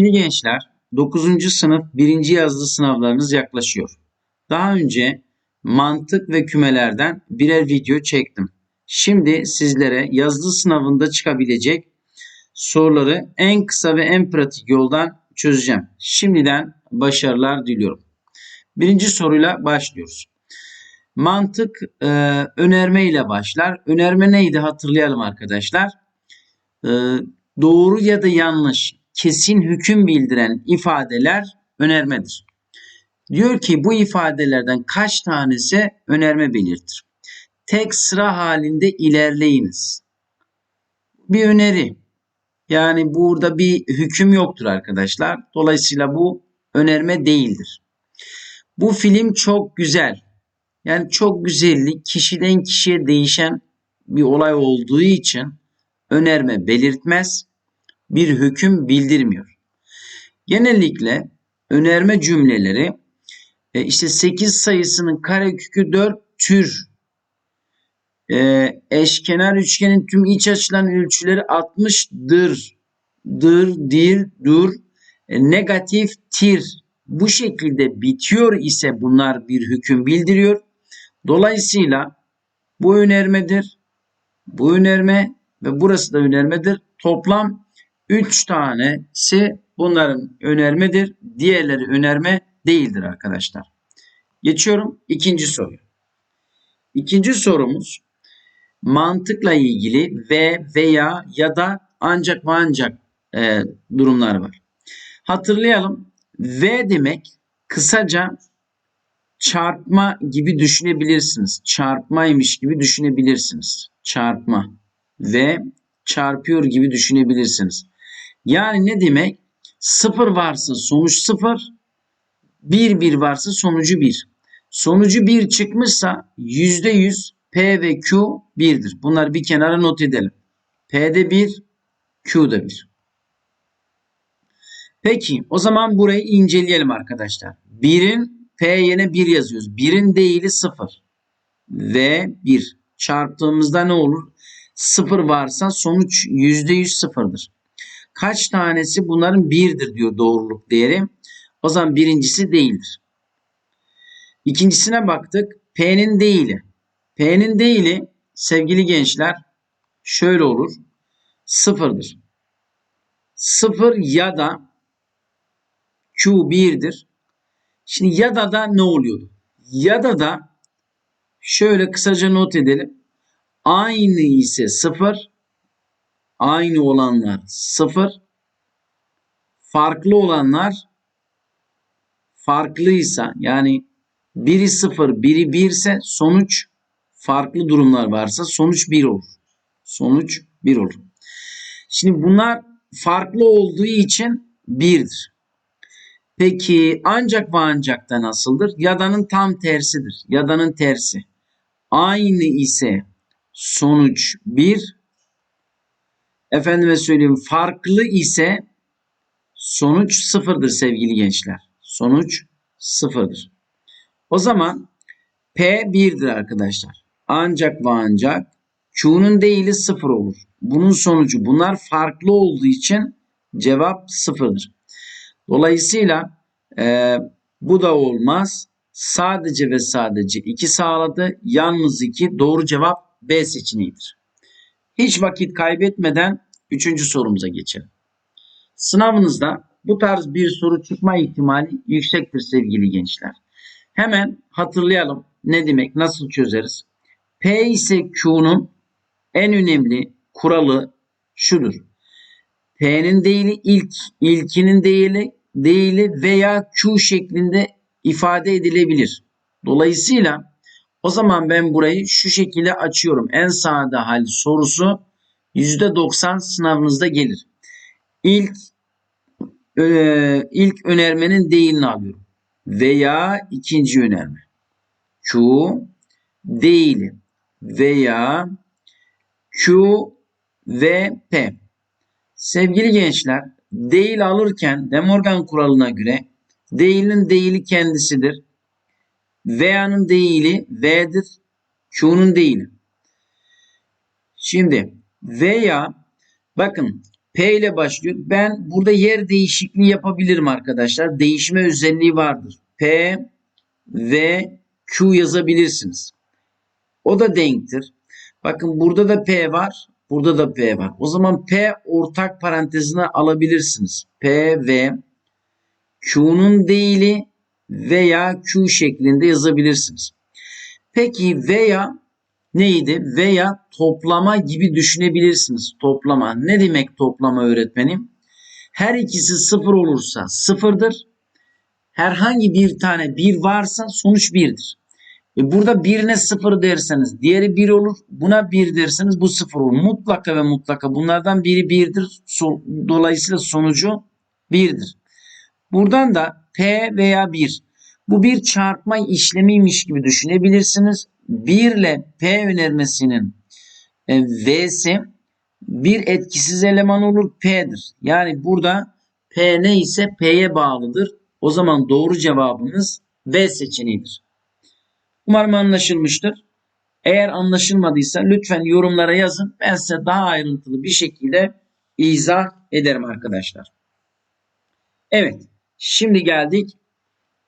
Sevgili gençler, 9. sınıf 1. yazılı sınavlarınız yaklaşıyor. Daha önce mantık ve kümelerden birer video çektim. Şimdi sizlere yazılı sınavında çıkabilecek soruları en kısa ve en pratik yoldan çözeceğim. Şimdiden başarılar diliyorum. Birinci soruyla başlıyoruz. Mantık e, önerme ile başlar. Önerme neydi hatırlayalım arkadaşlar. E, doğru ya da yanlış kesin hüküm bildiren ifadeler önermedir. Diyor ki bu ifadelerden kaç tanesi önerme belirtir. Tek sıra halinde ilerleyiniz. Bir öneri. Yani burada bir hüküm yoktur arkadaşlar. Dolayısıyla bu önerme değildir. Bu film çok güzel. Yani çok güzellik kişiden kişiye değişen bir olay olduğu için önerme belirtmez, bir hüküm bildirmiyor. Genellikle önerme cümleleri e, işte 8 sayısının karekökü 4 tür e, eşkenar üçgenin tüm iç açılan ölçüleri 60'dır. Dır, dir, dur, e, negatif, tir. Bu şekilde bitiyor ise bunlar bir hüküm bildiriyor. Dolayısıyla bu önermedir. Bu önerme ve burası da önermedir. Toplam 3 tanesi bunların önermedir. Diğerleri önerme değildir arkadaşlar. Geçiyorum ikinci soruya. İkinci sorumuz mantıkla ilgili ve veya ya da ancak ve ancak e, durumlar var. Hatırlayalım. V demek kısaca çarpma gibi düşünebilirsiniz. Çarpmaymış gibi düşünebilirsiniz. Çarpma ve çarpıyor gibi düşünebilirsiniz. Yani ne demek? Sıfır varsa sonuç sıfır, bir bir varsa sonucu bir. Sonucu bir çıkmışsa yüzde yüz P ve Q birdir. Bunları bir kenara not edelim. P'de bir, Q'da bir. Peki o zaman burayı inceleyelim arkadaşlar. Birin P yerine 1 yazıyoruz. Birin değili 0 ve 1 çarptığımızda ne olur? 0 varsa sonuç %100 sıfırdır. Kaç tanesi bunların 1'dir diyor doğruluk değeri. O zaman birincisi değildir. İkincisine baktık. P'nin değili. P'nin değili sevgili gençler şöyle olur. Sıfırdır. Sıfır ya da Q 1'dir. Şimdi ya da da ne oluyordu? Ya da da şöyle kısaca not edelim. Aynı ise sıfır. Aynı olanlar sıfır. Farklı olanlar farklıysa yani biri sıfır biri bir ise sonuç farklı durumlar varsa sonuç bir olur. Sonuç bir olur. Şimdi bunlar farklı olduğu için birdir. Peki ancak ve ancak da nasıldır? Yadanın tam tersidir. Yadanın tersi. Aynı ise sonuç 1. Efendime söyleyeyim farklı ise sonuç sıfırdır sevgili gençler. Sonuç sıfırdır. O zaman P 1'dir arkadaşlar. Ancak ve ancak Q'nun değili sıfır olur. Bunun sonucu bunlar farklı olduğu için cevap sıfırdır. Dolayısıyla e, bu da olmaz. Sadece ve sadece 2 sağladı. Yalnız 2 doğru cevap B seçeneğidir. Hiç vakit kaybetmeden 3. sorumuza geçelim. Sınavınızda bu tarz bir soru çıkma ihtimali yüksektir sevgili gençler. Hemen hatırlayalım ne demek, nasıl çözeriz. P ise Q'nun en önemli kuralı şudur. P'nin değili ilk, ilkinin değili değili veya Q şeklinde ifade edilebilir. Dolayısıyla o zaman ben burayı şu şekilde açıyorum. En sağda hal sorusu %90 sınavınızda gelir. İlk e, ilk önermenin değilini alıyorum. Veya ikinci önerme. Q değili veya Q ve P. Sevgili gençler, değil alırken De Morgan kuralına göre değilin değili kendisidir. Veya'nın değili V'dir. Q'nun değili. Şimdi veya bakın P ile başlıyor. Ben burada yer değişikliği yapabilirim arkadaşlar. Değişme özelliği vardır. P ve Q yazabilirsiniz. O da denktir. Bakın burada da P var. Burada da P var. O zaman P ortak parantezine alabilirsiniz. P ve Q'nun değili veya Q şeklinde yazabilirsiniz. Peki veya neydi? Veya toplama gibi düşünebilirsiniz. Toplama. Ne demek toplama öğretmenim? Her ikisi sıfır olursa sıfırdır. Herhangi bir tane bir varsa sonuç birdir. E burada birine sıfır derseniz diğeri bir olur. Buna bir derseniz bu sıfır olur. Mutlaka ve mutlaka bunlardan biri birdir. Dolayısıyla sonucu birdir. Buradan da P veya 1. Bu bir çarpma işlemiymiş gibi düşünebilirsiniz. 1 ile P önermesinin e, V'si bir etkisiz eleman olur P'dir. Yani burada P ne ise P'ye bağlıdır. O zaman doğru cevabımız V seçeneğidir. Umarım anlaşılmıştır. Eğer anlaşılmadıysa lütfen yorumlara yazın. Ben size daha ayrıntılı bir şekilde izah ederim arkadaşlar. Evet. Şimdi geldik.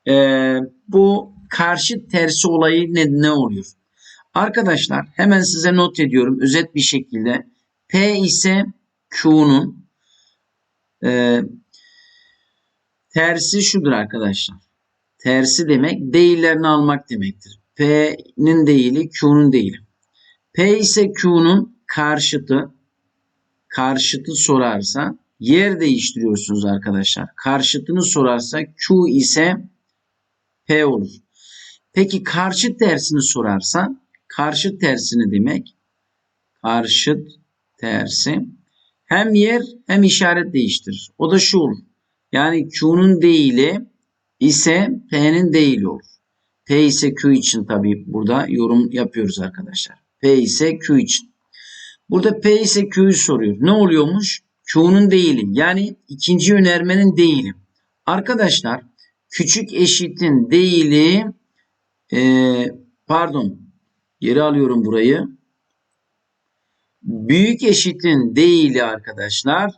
Ee, bu karşı tersi olayı ne, ne oluyor? Arkadaşlar hemen size not ediyorum özet bir şekilde. P ise Q'nun e, tersi şudur arkadaşlar. Tersi demek değillerini almak demektir. P'nin değili Q'nun değili. P ise Q'nun karşıtı karşıtı sorarsa yer değiştiriyorsunuz arkadaşlar. Karşıtını sorarsa Q ise P olur. Peki karşıt tersini sorarsa karşıt tersini demek karşıt tersi hem yer hem işaret değiştirir. O da şu olur. Yani Q'nun değili ise P'nin değili olur. P ise Q için tabi burada yorum yapıyoruz arkadaşlar. P ise Q için. Burada P ise Q'yu soruyor. Ne oluyormuş? Q'nun değili yani ikinci önermenin değili. Arkadaşlar küçük eşitin değili e, pardon geri alıyorum burayı. Büyük eşitin değili arkadaşlar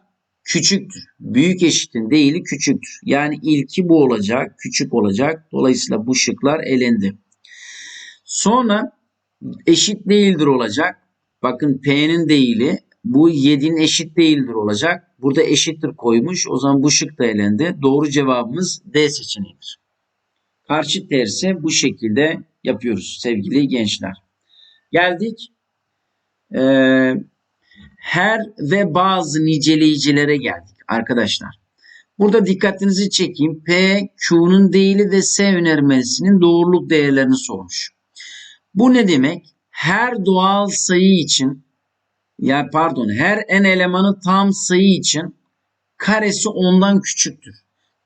küçüktür. Büyük eşitin değili küçüktür. Yani ilki bu olacak, küçük olacak. Dolayısıyla bu şıklar elendi. Sonra eşit değildir olacak. Bakın P'nin değili bu 7'nin eşit değildir olacak. Burada eşittir koymuş. O zaman bu şık da elendi. Doğru cevabımız D seçeneğidir. Karşı tersi bu şekilde yapıyoruz sevgili gençler. Geldik. Ee, her ve bazı niceleyicilere geldik arkadaşlar. Burada dikkatinizi çekeyim. P, Q'nun değili ve S önermesinin doğruluk değerlerini sormuş. Bu ne demek? Her doğal sayı için ya pardon her n elemanı tam sayı için karesi ondan küçüktür.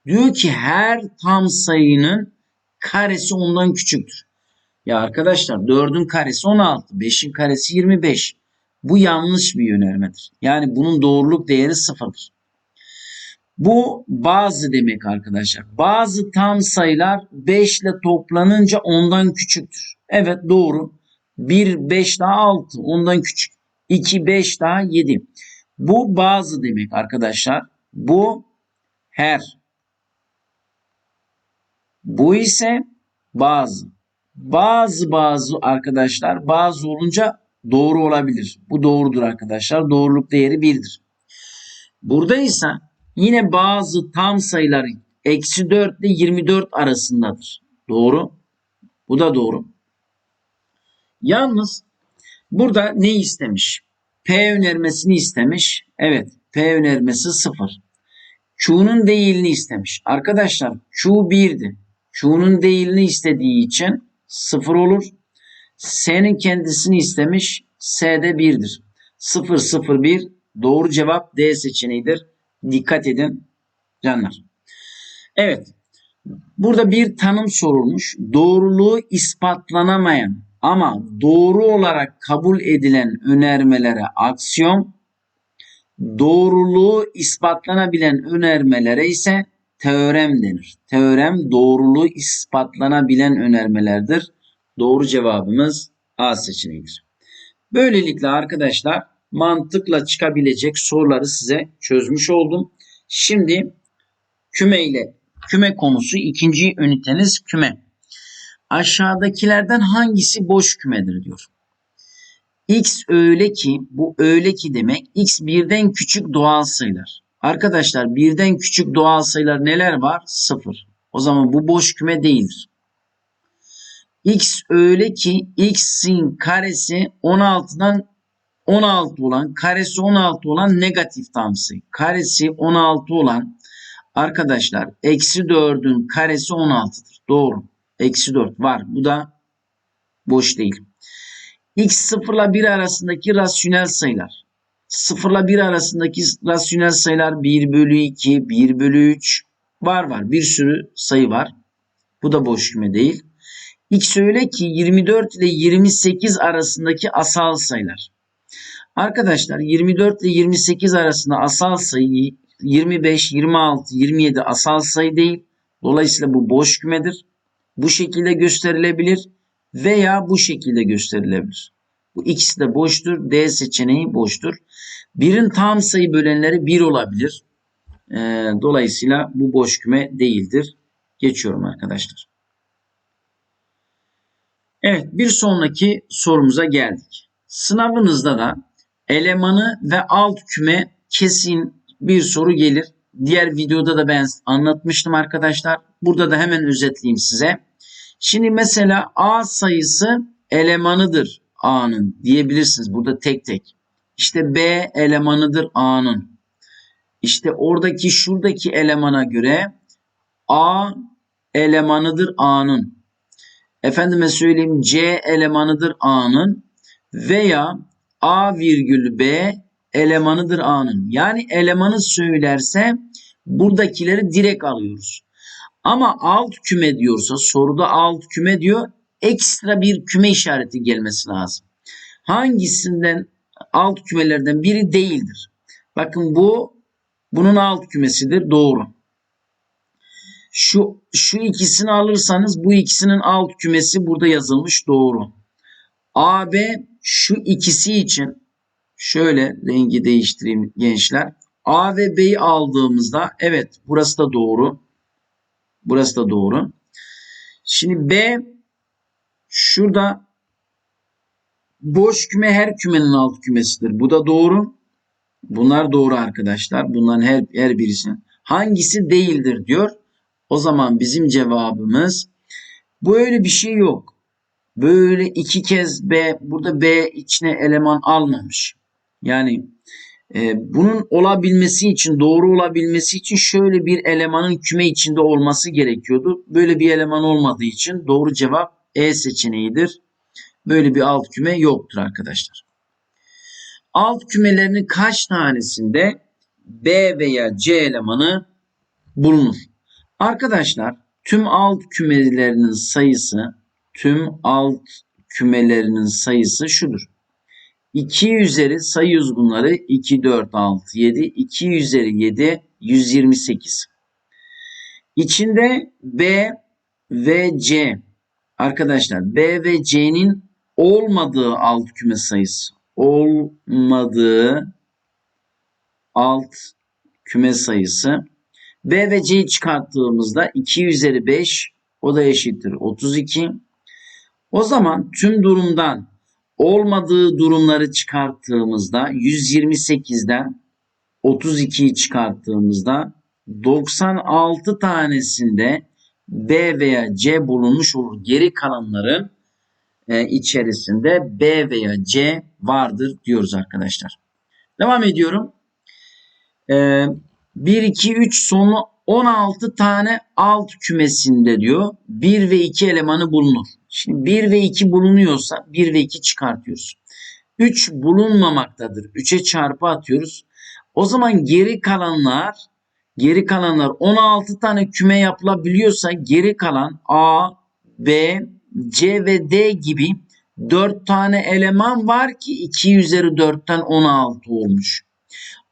Diyor ki her tam sayının karesi ondan küçüktür. Ya arkadaşlar 4'ün karesi 16, 5'in karesi 25. Bu yanlış bir önermedir. Yani bunun doğruluk değeri sıfırdır. Bu bazı demek arkadaşlar. Bazı tam sayılar 5 ile toplanınca ondan küçüktür. Evet doğru. 1 5 daha 6 ondan küçük. 2 5 daha 7. Bu bazı demek arkadaşlar. Bu her. Bu ise bazı. Bazı bazı arkadaşlar bazı olunca doğru olabilir. Bu doğrudur arkadaşlar. Doğruluk değeri 1'dir. Burada ise yine bazı tam sayılar eksi 4 ile 24 arasındadır. Doğru. Bu da doğru. Yalnız burada ne istemiş? P önermesini istemiş. Evet. P önermesi 0. Q'nun değilini istemiş. Arkadaşlar Q 1'di. Q'nun değilini istediği için 0 olur. S'nin kendisini istemiş. S de 1'dir. 0 0 1 doğru cevap D seçeneğidir. Dikkat edin canlar. Evet. Burada bir tanım sorulmuş. Doğruluğu ispatlanamayan ama doğru olarak kabul edilen önermelere aksiyon, doğruluğu ispatlanabilen önermelere ise teorem denir. Teorem doğruluğu ispatlanabilen önermelerdir. Doğru cevabımız A seçeneğidir. Böylelikle arkadaşlar mantıkla çıkabilecek soruları size çözmüş oldum. Şimdi küme ile küme konusu ikinci üniteniz küme. Aşağıdakilerden hangisi boş kümedir diyor. X öyle ki bu öyle ki demek X birden küçük doğal sayılar. Arkadaşlar birden küçük doğal sayılar neler var? Sıfır. O zaman bu boş küme değildir. X öyle ki X'in karesi 16'dan 16 olan, karesi 16 olan negatif tam sayı. Karesi 16 olan arkadaşlar eksi 4'ün karesi 16'dır. Doğru. Eksi 4 var. Bu da boş değil. X 0 ile 1 arasındaki rasyonel sayılar. 0 ile 1 arasındaki rasyonel sayılar 1 bölü 2, 1 bölü 3 var var. Bir sürü sayı var. Bu da boş küme değil. X öyle ki 24 ile 28 arasındaki asal sayılar. Arkadaşlar 24 ile 28 arasında asal sayı 25, 26, 27 asal sayı değil. Dolayısıyla bu boş kümedir. Bu şekilde gösterilebilir veya bu şekilde gösterilebilir. Bu ikisi de boştur. D seçeneği boştur. Birin tam sayı bölenleri 1 olabilir. Ee, dolayısıyla bu boş küme değildir. Geçiyorum arkadaşlar. Evet bir sonraki sorumuza geldik. Sınavınızda da elemanı ve alt küme kesin bir soru gelir. Diğer videoda da ben anlatmıştım arkadaşlar. Burada da hemen özetleyeyim size. Şimdi mesela A sayısı elemanıdır A'nın diyebilirsiniz burada tek tek. İşte B elemanıdır A'nın. İşte oradaki şuradaki elemana göre A elemanıdır A'nın. Efendime söyleyeyim C elemanıdır A'nın veya A virgül B elemanıdır A'nın. Yani elemanı söylerse buradakileri direkt alıyoruz. Ama alt küme diyorsa soruda alt küme diyor ekstra bir küme işareti gelmesi lazım. Hangisinden alt kümelerden biri değildir. Bakın bu bunun alt kümesidir. Doğru. Şu, şu ikisini alırsanız bu ikisinin alt kümesi burada yazılmış. Doğru. AB şu ikisi için şöyle rengi değiştireyim gençler. A ve B'yi aldığımızda evet burası da doğru. Burası da doğru. Şimdi B şurada boş küme her kümenin alt kümesidir. Bu da doğru. Bunlar doğru arkadaşlar. Bunların her, her birisi. Hangisi değildir diyor. O zaman bizim cevabımız böyle bir şey yok. Böyle iki kez B burada B içine eleman almamış. Yani bunun olabilmesi için doğru olabilmesi için şöyle bir elemanın küme içinde olması gerekiyordu. Böyle bir eleman olmadığı için doğru cevap E seçeneğidir. Böyle bir alt küme yoktur arkadaşlar. Alt kümelerinin kaç tanesinde B veya C elemanı bulunur? Arkadaşlar tüm alt kümelerinin sayısı tüm alt kümelerinin sayısı şudur. 2 üzeri sayıyoruz bunları. 2, 4, 6, 7. 2 üzeri 7, 128. İçinde B ve C. Arkadaşlar B ve C'nin olmadığı alt küme sayısı. Olmadığı alt küme sayısı. B ve C'yi çıkarttığımızda 2 üzeri 5 o da eşittir 32. O zaman tüm durumdan olmadığı durumları çıkarttığımızda 128'den 32'yi çıkarttığımızda 96 tanesinde B veya C bulunmuş olur. Geri kalanların e, içerisinde B veya C vardır diyoruz arkadaşlar. Devam ediyorum. E, 1, 2, 3 sonu 16 tane alt kümesinde diyor 1 ve 2 elemanı bulunur. Şimdi 1 ve 2 bulunuyorsa 1 ve 2 çıkartıyoruz. 3 bulunmamaktadır. 3'e çarpı atıyoruz. O zaman geri kalanlar geri kalanlar 16 tane küme yapılabiliyorsa geri kalan A, B, C ve D gibi 4 tane eleman var ki 2 üzeri 4'ten 16 olmuş.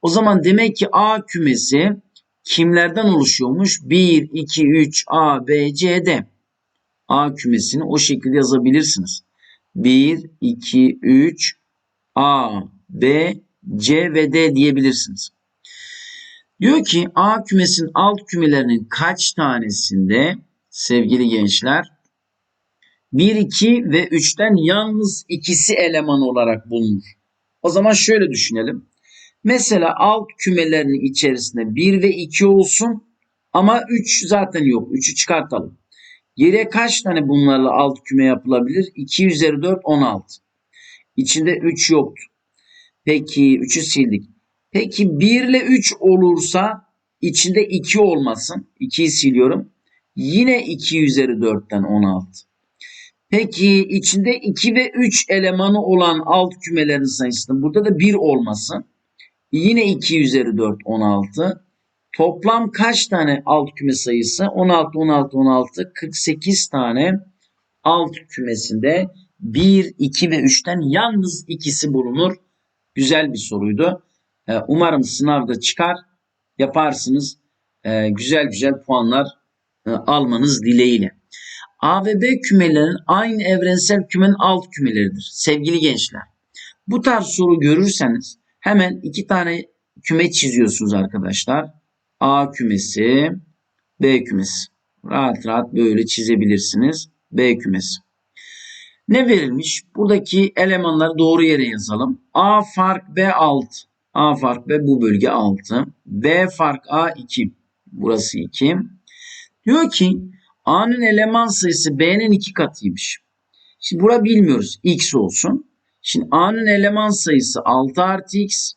O zaman demek ki A kümesi kimlerden oluşuyormuş? 1, 2, 3, A, B, C, D. A kümesini o şekilde yazabilirsiniz. 1, 2, 3, A, B, C ve D diyebilirsiniz. Diyor ki A kümesinin alt kümelerinin kaç tanesinde sevgili gençler 1, 2 ve 3'ten yalnız ikisi eleman olarak bulunur. O zaman şöyle düşünelim. Mesela alt kümelerinin içerisinde 1 ve 2 olsun ama 3 zaten yok. 3'ü çıkartalım. Geriye kaç tane bunlarla alt küme yapılabilir? 2 üzeri 4 16. İçinde 3 yoktu. Peki 3'ü sildik. Peki 1 ile 3 olursa içinde 2 olmasın. 2'yi siliyorum. Yine 2 üzeri 4'ten 16. Peki içinde 2 ve 3 elemanı olan alt kümelerin sayısının burada da 1 olması. Yine 2 üzeri 4 16. Toplam kaç tane alt küme sayısı? 16 16 16 48 tane alt kümesinde 1 2 ve 3'ten yalnız ikisi bulunur. Güzel bir soruydu. Ee, Umarım sınavda çıkar yaparsınız. Ee, Güzel güzel puanlar e, almanız dileğiyle. A ve B kümelerinin aynı evrensel kümenin alt kümeleridir. Sevgili gençler. Bu tarz soru görürseniz hemen iki tane küme çiziyorsunuz arkadaşlar. A kümesi, B kümesi. Rahat rahat böyle çizebilirsiniz. B kümesi. Ne verilmiş? Buradaki elemanları doğru yere yazalım. A fark B 6. A fark B bu bölge 6. B fark A 2. Burası 2. Diyor ki A'nın eleman sayısı B'nin iki katıymış. Şimdi bura bilmiyoruz. X olsun. Şimdi A'nın eleman sayısı 6 artı X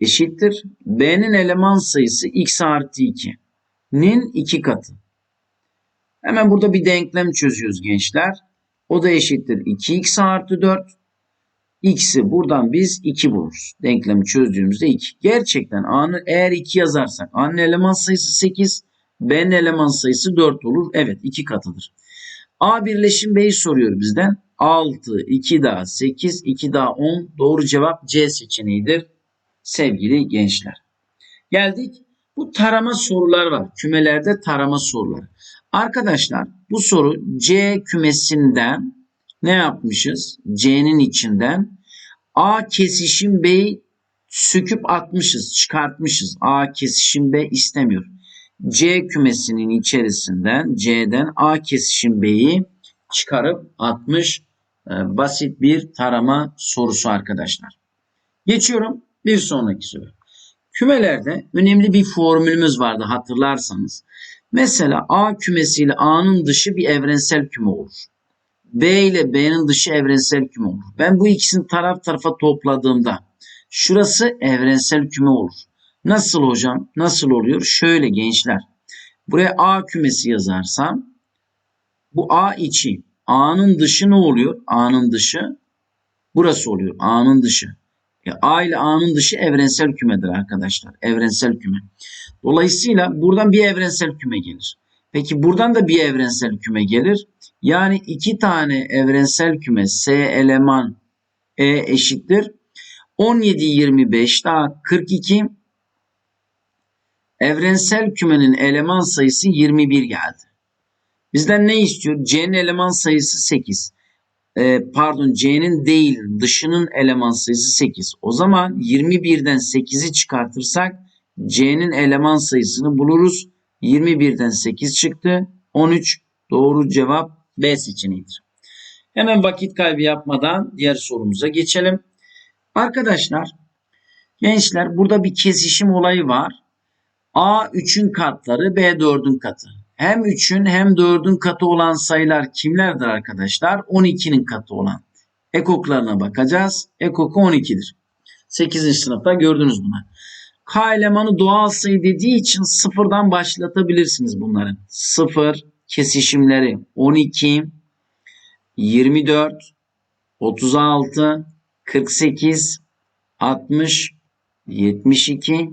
eşittir. B'nin eleman sayısı X artı 2'nin iki katı. Hemen burada bir denklem çözüyoruz gençler. O da eşittir 2x artı 4. X'i buradan biz 2 buluruz. Denklemi çözdüğümüzde 2. Gerçekten A'nın eğer 2 yazarsak A'nın eleman sayısı 8. B'nin eleman sayısı 4 olur. Evet 2 katıdır. A birleşim B'yi soruyor bizden. 6, 2 daha 8, 2 daha 10. Doğru cevap C seçeneğidir sevgili gençler. Geldik. Bu tarama sorular var. Kümelerde tarama soruları. Arkadaşlar bu soru C kümesinden ne yapmışız? C'nin içinden A kesişim B'yi söküp atmışız, çıkartmışız. A kesişim B istemiyor. C kümesinin içerisinden C'den A kesişim B'yi çıkarıp atmış e, basit bir tarama sorusu arkadaşlar. Geçiyorum bir sonraki soru. Kümelerde önemli bir formülümüz vardı hatırlarsanız. Mesela A kümesiyle A'nın dışı bir evrensel küme olur. B ile B'nin dışı evrensel küme olur. Ben bu ikisini taraf tarafa topladığımda şurası evrensel küme olur. Nasıl hocam? Nasıl oluyor? Şöyle gençler. Buraya A kümesi yazarsam bu A içi. A'nın dışı ne oluyor? A'nın dışı burası oluyor. A'nın dışı. E, A ile A'nın dışı evrensel kümedir arkadaşlar. Evrensel küme. Dolayısıyla buradan bir evrensel küme gelir. Peki buradan da bir evrensel küme gelir. Yani iki tane evrensel küme S eleman E eşittir. 17, 25 daha 42. Evrensel kümenin eleman sayısı 21 geldi. Bizden ne istiyor? C'nin eleman sayısı 8. Ee, pardon C'nin değil dışının eleman sayısı 8. O zaman 21'den 8'i çıkartırsak C'nin eleman sayısını buluruz. 21'den 8 çıktı. 13 doğru cevap B seçeneğidir. Hemen vakit kaybı yapmadan diğer sorumuza geçelim. Arkadaşlar gençler burada bir kesişim olayı var. A 3'ün katları B 4'ün katı. Hem 3'ün hem 4'ün katı olan sayılar kimlerdir arkadaşlar? 12'nin katı olan. Ekoklarına bakacağız. Ekoku 12'dir. 8. sınıfta gördünüz bunu. K elemanı doğal sayı dediği için sıfırdan başlatabilirsiniz bunları. Sıfır kesişimleri 12, 24, 36, 48, 60, 72,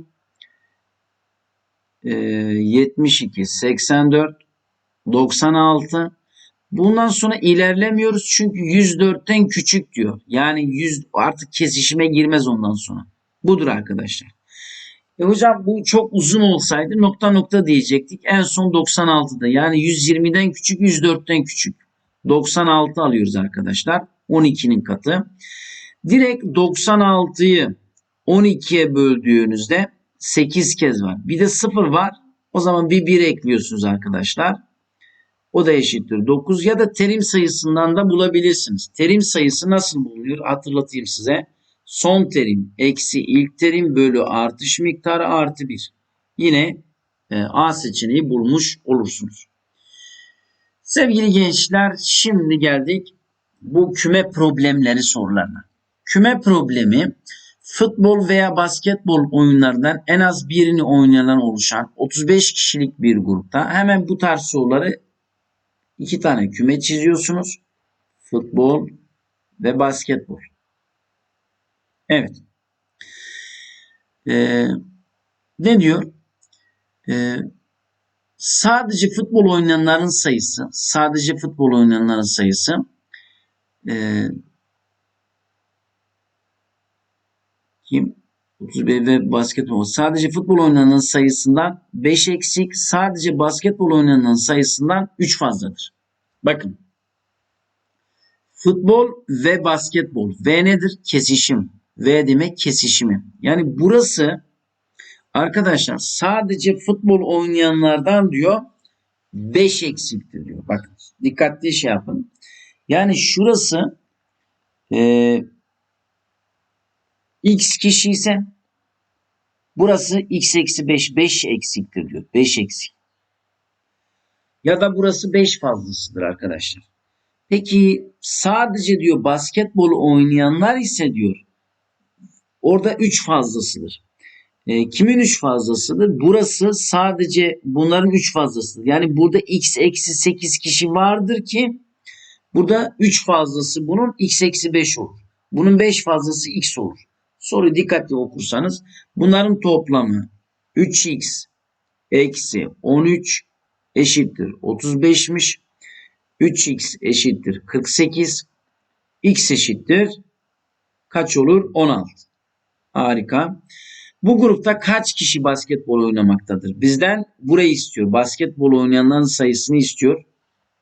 72, 84, 96. Bundan sonra ilerlemiyoruz çünkü 104'ten küçük diyor. Yani 100 artık kesişime girmez ondan sonra. Budur arkadaşlar. E hocam bu çok uzun olsaydı nokta nokta diyecektik. En son 96'da yani 120'den küçük 104'ten küçük. 96 alıyoruz arkadaşlar. 12'nin katı. Direkt 96'yı 12'ye böldüğünüzde 8 kez var. Bir de 0 var. O zaman bir 1 ekliyorsunuz arkadaşlar. O da eşittir 9 ya da terim sayısından da bulabilirsiniz. Terim sayısı nasıl bulunuyor? Hatırlatayım size. Son terim eksi ilk terim bölü artış miktarı artı 1. Yine e, A seçeneği bulmuş olursunuz. Sevgili gençler şimdi geldik bu küme problemleri sorularına. Küme problemi futbol veya basketbol oyunlarından en az birini oynayan oluşan 35 kişilik bir grupta hemen bu tarz soruları iki tane küme çiziyorsunuz. Futbol ve basketbol. Evet. Ee, ne diyor? Ee, sadece futbol oynayanların sayısı, sadece futbol oynayanların sayısı e, kim? 31 ve basketbol. Sadece futbol oynayanların sayısından 5 eksik, sadece basketbol oynayanların sayısından 3 fazladır. Bakın. Futbol ve basketbol. V nedir? Kesişim. V demek kesişimi. Yani burası arkadaşlar sadece futbol oynayanlardan diyor 5 eksiktir diyor. Bakın dikkatli şey yapın. Yani şurası e, x kişi ise burası x eksi 5 5 eksiktir diyor. 5 eksik. Ya da burası 5 fazlasıdır arkadaşlar. Peki sadece diyor basketbol oynayanlar ise diyor orada 3 fazlasıdır. E, kimin 3 fazlasıdır? Burası sadece bunların 3 fazlasıdır. Yani burada x eksi 8 kişi vardır ki burada 3 fazlası bunun x eksi 5 olur. Bunun 5 fazlası x olur. Soruyu dikkatli okursanız bunların toplamı 3x eksi 13 eşittir 35'miş. 3x eşittir 48. x eşittir kaç olur? 16. Harika. Bu grupta kaç kişi basketbol oynamaktadır? Bizden burayı istiyor. Basketbol oynayanların sayısını istiyor.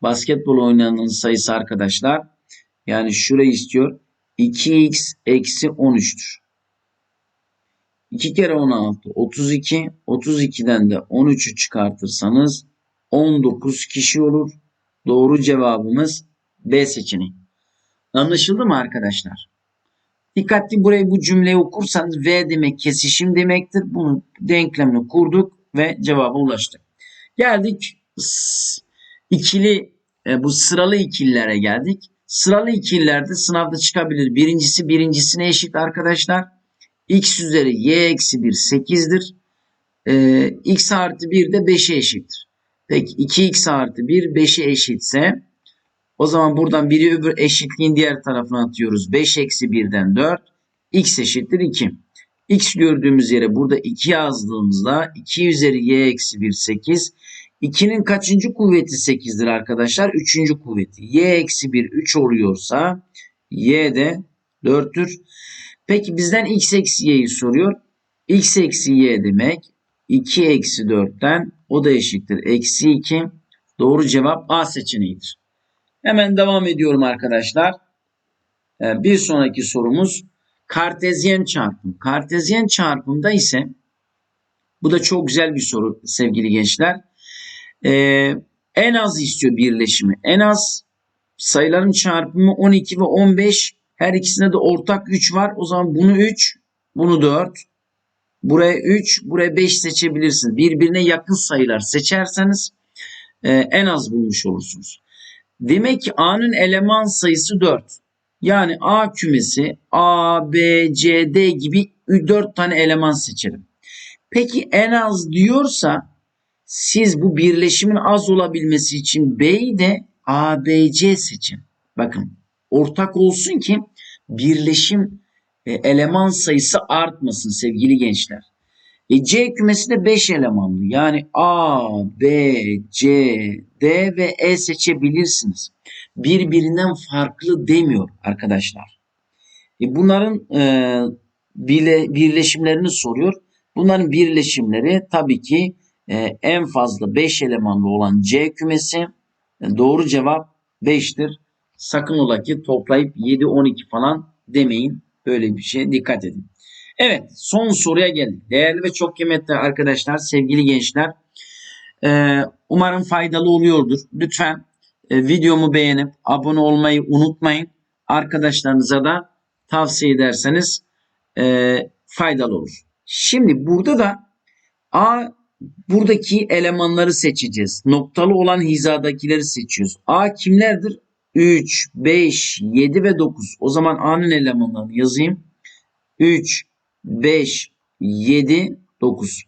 Basketbol oynayanların sayısı arkadaşlar. Yani şurayı istiyor. 2x eksi 13'tür. 2 kere 16 32. 32'den de 13'ü çıkartırsanız 19 kişi olur. Doğru cevabımız B seçeneği. Anlaşıldı mı arkadaşlar? Dikkatli burayı bu cümleyi okursanız V demek kesişim demektir. Bunu denklemini kurduk ve cevaba ulaştık. Geldik ikili e, bu sıralı ikililere geldik. Sıralı ikililerde sınavda çıkabilir. Birincisi birincisine eşit arkadaşlar. X üzeri y eksi 1 8'dir. Ee, x artı 1 de 5'e eşittir. Peki 2x artı 1 5'e eşitse o zaman buradan biri öbür eşitliğin diğer tarafına atıyoruz. 5 eksi 1'den 4. X eşittir 2. X gördüğümüz yere burada 2 yazdığımızda 2 üzeri y eksi 1 8. 2'nin kaçıncı kuvveti 8'dir arkadaşlar? Üçüncü kuvveti. y eksi 1 3 oluyorsa y de 4'tür. Peki bizden x eksi y'yi soruyor. x eksi y demek 2 eksi 4'ten o da eşittir. Eksi 2. Doğru cevap A seçeneğidir. Hemen devam ediyorum arkadaşlar. Ee, bir sonraki sorumuz kartezyen çarpım. Kartezyen çarpımda ise bu da çok güzel bir soru sevgili gençler. Ee, en az istiyor birleşimi. En az sayıların çarpımı 12 ve 15. Her ikisinde de ortak 3 var. O zaman bunu 3, bunu 4. Buraya 3, buraya 5 seçebilirsiniz. Birbirine yakın sayılar seçerseniz e, en az bulmuş olursunuz. Demek ki A'nın eleman sayısı 4. Yani A kümesi A, B, C, D gibi 4 tane eleman seçelim. Peki en az diyorsa siz bu birleşimin az olabilmesi için B'yi de A, B, C seçin. Bakın ortak olsun ki birleşim e, eleman sayısı artmasın sevgili gençler. E, C kümesi de 5 elemanlı. Yani A, B, C, D ve E seçebilirsiniz. Birbirinden farklı demiyor arkadaşlar. E, bunların e, bile, birleşimlerini soruyor. Bunların birleşimleri tabii ki e, en fazla 5 elemanlı olan C kümesi. E, doğru cevap 5'tir. Sakın ola ki toplayıp 7, 12 falan demeyin. Böyle bir şeye dikkat edin. Evet son soruya geldik. Değerli ve çok kıymetli arkadaşlar, sevgili gençler. Ee, umarım faydalı oluyordur. Lütfen e, videomu beğenip abone olmayı unutmayın. Arkadaşlarınıza da tavsiye ederseniz e, faydalı olur. Şimdi burada da A buradaki elemanları seçeceğiz. Noktalı olan hizadakileri seçiyoruz. A kimlerdir? 3, 5, 7 ve 9. O zaman A'nın elemanlarını yazayım. 3, 5, 7, 9.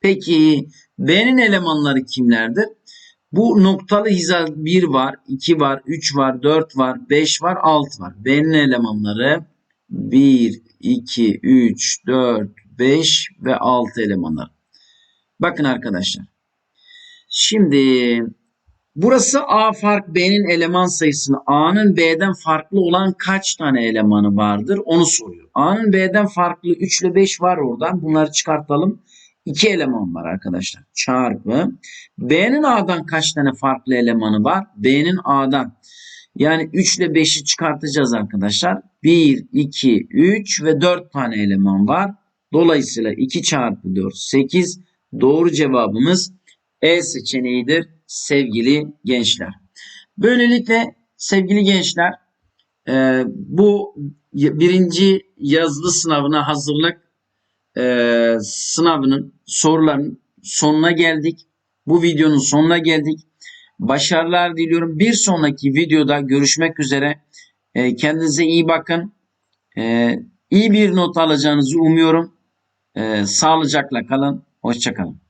Peki B'nin elemanları kimlerdir? Bu noktalı hiza 1 var, 2 var, 3 var, 4 var, 5 var, 6 var. B'nin elemanları 1, 2, 3, 4, 5 ve 6 elemanlar. Bakın arkadaşlar. Şimdi burası A fark B'nin eleman sayısını A'nın B'den farklı olan kaç tane elemanı vardır onu soruyor. A'nın B'den farklı 3 ile 5 var oradan. Bunları çıkartalım. 2 eleman var arkadaşlar. Çarpı. B'nin A'dan kaç tane farklı elemanı var? B'nin A'dan. Yani 3 ile 5'i çıkartacağız arkadaşlar. 1, 2, 3 ve 4 tane eleman var. Dolayısıyla 2 çarpı 4, 8. Doğru cevabımız E seçeneğidir sevgili gençler. Böylelikle sevgili gençler e, bu birinci yazılı sınavına hazırlık e, sınavının soruların sonuna geldik. Bu videonun sonuna geldik. Başarılar diliyorum. Bir sonraki videoda görüşmek üzere. E, kendinize iyi bakın. E, iyi bir not alacağınızı umuyorum. Sağlıcakla kalın. Hoşçakalın.